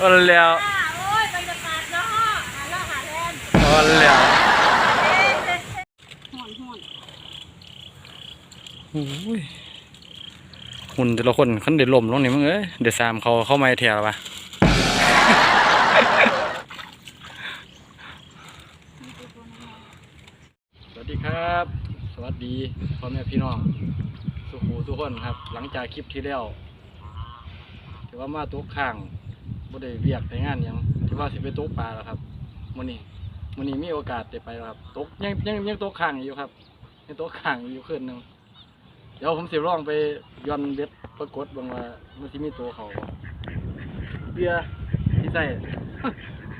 เออแล้วโอ้ยบรรยากาศเนาะหาเล่าหาแลนเออแล้วห่อนห่อนโอ้ยหุ่นแต่ละคนคันเด็ดลมลงนี่มึงเอ้ยเดี๋ยวสามเขาเข้ามาแถวปะสวัสดีครับ สวัสดีพ่อแม่พี่น้อง สุขูทุกคนครับ หลังจากคลิปที่แล้วที่ว่ามาตกข้าง บ่ได้เวียกในงานหยังที่ว่าสิไปตกปลาแล้วครับมื้อนี้มื้อนี้มีโอกาสได้ไปแล้วครับตกยังยังยังตกข้างอยู่ครับยังตกข้างอยู่คืนหนึงเดี๋ยวผมสิลองไปย้อนเบ็ดปรากฏเบางว่ามันสิมีตัวเขาบ่เบียร์ที่ใส่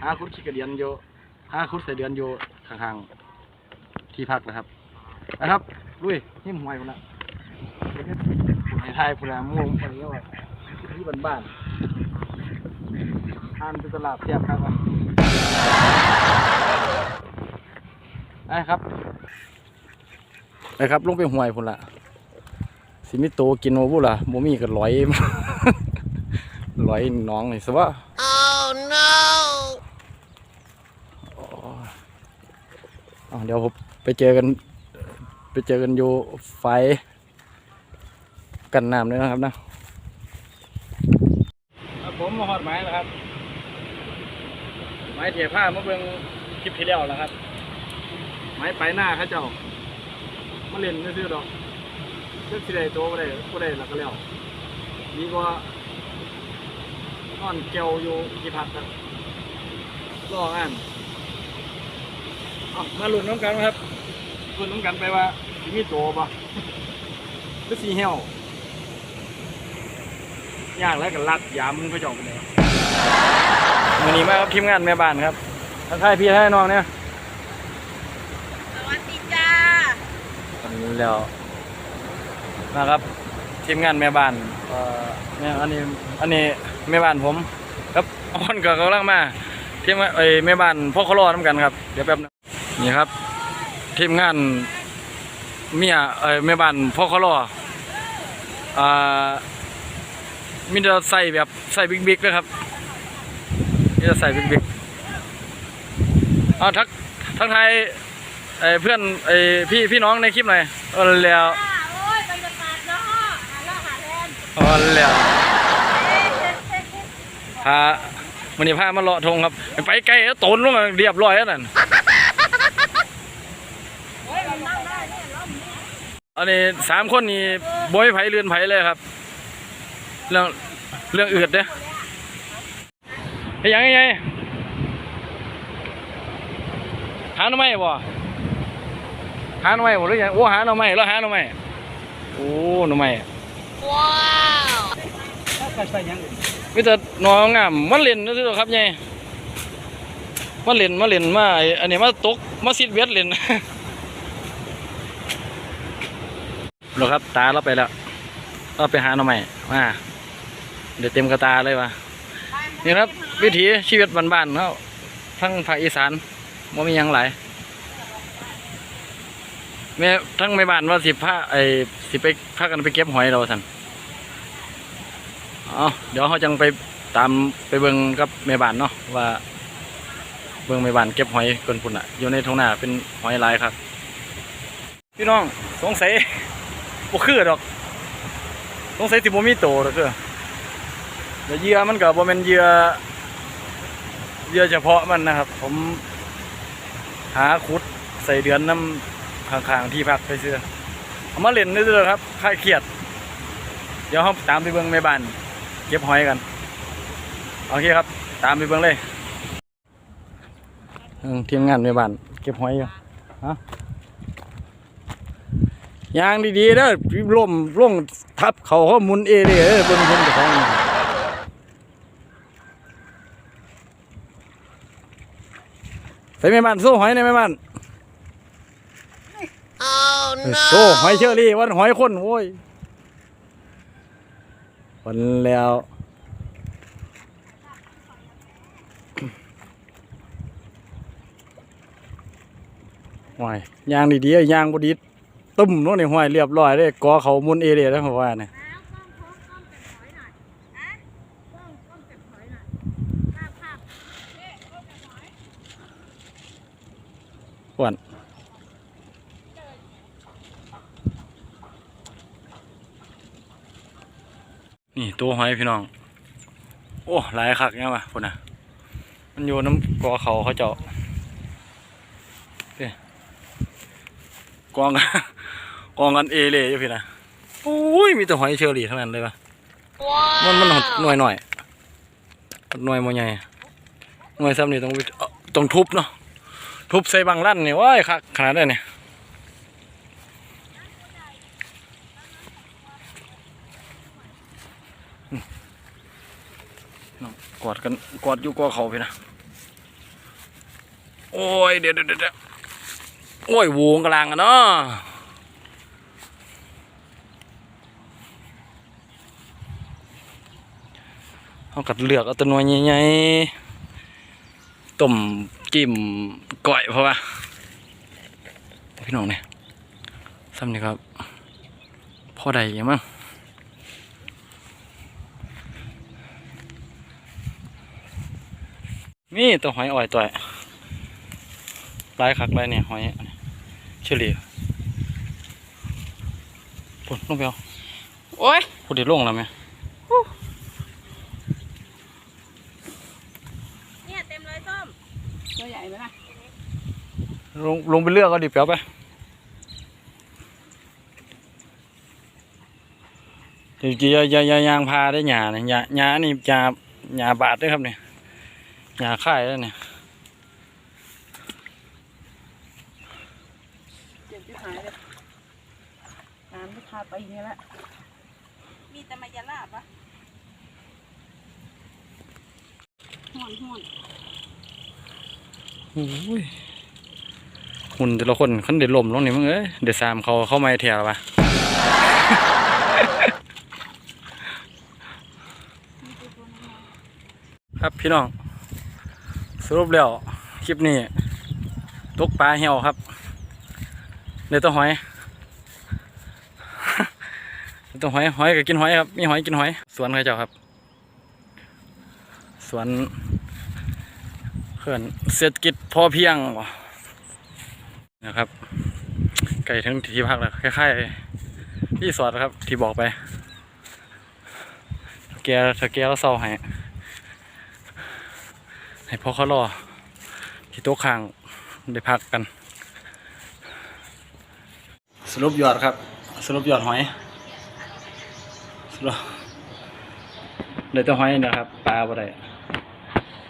หาคุดขี้กระเดียนอยู่หาคุดใส่เดือนอยู่ข้างๆที่พักนะครับนะครับลุยหิ้มหวยคนละในไทยคนละม่วงคนนี้ว่าที่บ้านบ้านๆ ทานเป็นตลาดเทียบครับว่าได้ครับไปครับลงไปหวยพุ่นละสิมิโตกินโอบุล่ะบ่มีก็ร้อยร้อยน้องนี่สิว่า Oh no อ๋ออ้าวเดี๋ยวผมไปเจอกัน ไปเจอกันอยู่ไฟกันน้ำด้วยนะครับนะครับผมมาหอดไม้แล้วครับไม้เถียผ้ามาเบิ่งคลิปที่แล้วแล้วครับ ไม้ไปหน้าเข้าเจ้ามาเล่นซื้อๆดอกเลือกสิได้โตบ่ได้บ่ได้แล้วก็แล้วดีกว่านอนเกี่ยวอยู่ที่พักครับรองานเอามาลุ้นน้ำกันครับลุ้นน้ำกันไปว่าสิมีโตบ่หรือสีเหี่ยวยางแล้วก็ลัดยามึงเขาเจาะไปเลย วันนี้มาครับทีมงานแม่บ้านครับทักทายพี่ทักทายน้องเนี่ยสวัสดีจ้าอันนี้แล้วมาครับทีมงานแม่บ้านเอ่อเนี่ยอันนี้อันนี้แม่บ้านผม ครับออนก็กำลังมาทีมงานเอ้ยแม่บ้านพ่อเขารอน้ำกันครับเดี๋ยวแป๊บนึงนี่ครับ ทีมงานเมียเอ้ยแม่บ้านพ่อเขารออ่ามีแต่ใส่แบบใส่บิ๊กๆนะครับ มีแต่ใส่บิ๊กๆเอาทักทักทายไอ้เพื่อนไอ้พี่พี่น้องในคลิปหน่อยเออแล้วโอ้ยบรรยากาศเนาะหาเล่าหาแลนเออแล้วพาวันนี้พามาเลาะทงครับ ไปไกลแล้วตนลงเรียบร้อยแล้วนั่นอันนี้สามคนนี่บอยไผเรือนไผเลยครับ เรื่องเรื่องอืดเด้ ไอ้ยังไงไงหาหน่อไม้บ่หาหน่อไม้บ่หรือยังโอ้หาหน่อไม้แล้วหาหน่อไม้โอ้หน่อไม้ว้าวมีแต่หน้องงามมันเล่นนั่นสิครับไงมาเล่นมาเล่นมาไอ้อันนี้มาตกมาซิดเวทเล่นหรอครับตาเราไปแล้วเราไปหาหน่อไม้มาเดี๋ยวเต็มกระตาเลยวะนี่ครับ วิถีชีวิตบ้านๆเขาทั้งภาคอีสานว่ามียังหลายแม่ทั้งแม่บ้านว่าสิพาไอ้สิไปพากันไปเก็บหอยเราสันเอเดี๋ยวเขาจังไปตามไปเบิ่งกับแม่บ้านเนาะว่า เบิ่งแม่บ้านเก็บหอยคนพุ่นอะอยู่ในท้องนาเป็นหอยลายครับ พี่น้องสงสัยบ่คือดอก สงสัยสิบ่มีโตดอกเด้อแต่เยื่อมันก็บ่แม่นเยื่อ เยื่อเฉพาะมันนะครับ ผมหาขุดใส่เดือนน้ำข้างๆที่พักไปเสื้อเอามาเล่นเด้อครับคลายเครียด เดี๋ยวเราตามไปเบิ่งแม่บ้านเก็บหอยกันโอเคครับ ตามไปเบิ่งเลยทีมงานแม่บ้านเก็บหอยอยู่ฮะยางดีๆเด้อล่มล่งทับเขาเขาหมุนเอเลยเออบิ่งเพิ่นของ ใส่แม่บ้านโซ่หอยในแม่บ้านโอ้เออโซ่หอยเชอรี่วันหอยคนโว้ยวันแล้วหอยยางดีๆยางบดีตุ่มโน่นนี่หอยเรียบร้อยเลยกอเขาหมุนเอเลยแล้วเขาว่าเนี่ย น้ำก้องโค้งก้องเก็บหอยหน่อยนะก้องก้องเก็บหอยหน่อยใช่ นี่ตัวหอยพี่น้อง โอ้หลายคักเนี่ยว่ะพุ่นน่ะ มันอยู่น้ำกอเขาเขาเจาะเด้กองกันกองกันเอเลยอยู่พี่นะโอ้ยมีแต่หอยเชอรี่เท่านั้นเลยว่ะมันมันหน่วยหน่อยหน่วยมันใหญ่หน่วยซ้ำนี่ต้องต้องทุบเนาะทุบใส่บางลั่นนี่ว้ายคักขนาดนั้เนี่ยอืมน้อง กอดกันกอดอยู่กอเขาพี่นะโอ้ยเดี๋ยวเดี๋ยวเดโอ้ยวงกลางอะเนาะเขากัดเลือกเอาตัวน่วยใหญ่ๆต้มจิ้มก้อยเพราะว่าพี่น้องเนี่ยซ้ำนี่ครับพ่อใดยังมั้ง มีตัวหอยอ่อยตัวลายคักลายเนี่ยหอยอันนี้เฉลี่ยปุ่นลงไปเอาโอ้ยพูดเดี๋ยวลงแล้วไหมเนี่ยเต็มเลยส้มตัวใหญ่ไหมล่ะลงลงไปเลือกก็ดิเปียวไปเดี๋ยวจะอย่าอย่าอย่ายางพาได้หยาเนี่ยหยาหยานี่หยาหยาบาดด้วยครับเนี่ย หยาค่ายแล้วเนี่ยเจ็บที่หายเลยน้ำที่พาไปอย่างเงี้ยละมีแต่มายาลาบปะห่วนห่วนโอ้ยหุ่นแต่ละคนขันเดือดลมลงนี่มึงเอ้ยเดือดสามเขาเข้ามาแถวปะครับพี่น้องส รุปแล้วคลิปนี้ตกปลาเหี่ยวครับเดี๋ยวต้องหอยเดี๋ยวต้องหอยหอยก็กินหอยครับมีหอยกินหอย สวนใครเจ้าครับ สวนเขื่อนเศรษฐกิจพอเพียงนะครับ ไก่ถึงที่พักแล้วคล้ายๆที่สอดครับที่บอกไปแกถ้าแกแล้วเศร้าให้ ให้พ่อเขารอที่โต๊ะข้างได้พักกัน สรุปยอดครับ สรุปยอดหอยสรุปเลยต้องหอยนะครับปลาบ่ได้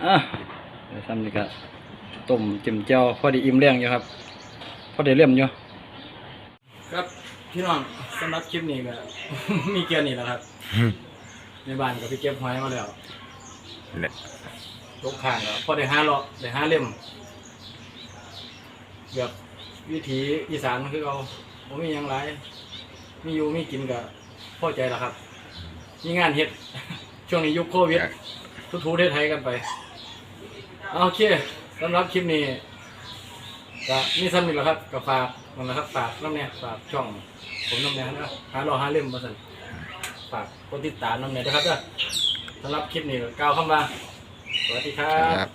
อะเดี๋ยวซ้ำนี่ก็ต้มจิ้มเจียวพอดีอิ่มเลี้ยงอยู่ครับพอดีเลี่ยมอยู่ครับพี่น้องสำหรับคลิปนี้ก็มีเกียร์นี่แหละครับ ในบ้านก็ไปเก็บหอยมาแล้วเนี่ย ตกข้างก็พอได้ห้าเลาะได้ห้าเล่มแบบวิถีอีสานคือเอาผมมีหยังไรมีอยู่มีกินก็พอใจแล้วครับ มีงานเฮ็ด ช่วงนี้ยุคโควิดทุกๆได้ไทยกันไปเอาโอเคสำหรับคลิปนี้ก็มีซ้ำนี่แหละครับก็ฝากมันนะครับฝากน้ำเนี่ยฝากช่อง ผมน้ำเนี่ยนะหาเราหาเล่มมาสั่นฝากกดติดตามน้ำเนี่ยนะครับเด้อสำหรับคลิปนี้ก็กล่าวคำว่า สวัสดีครับ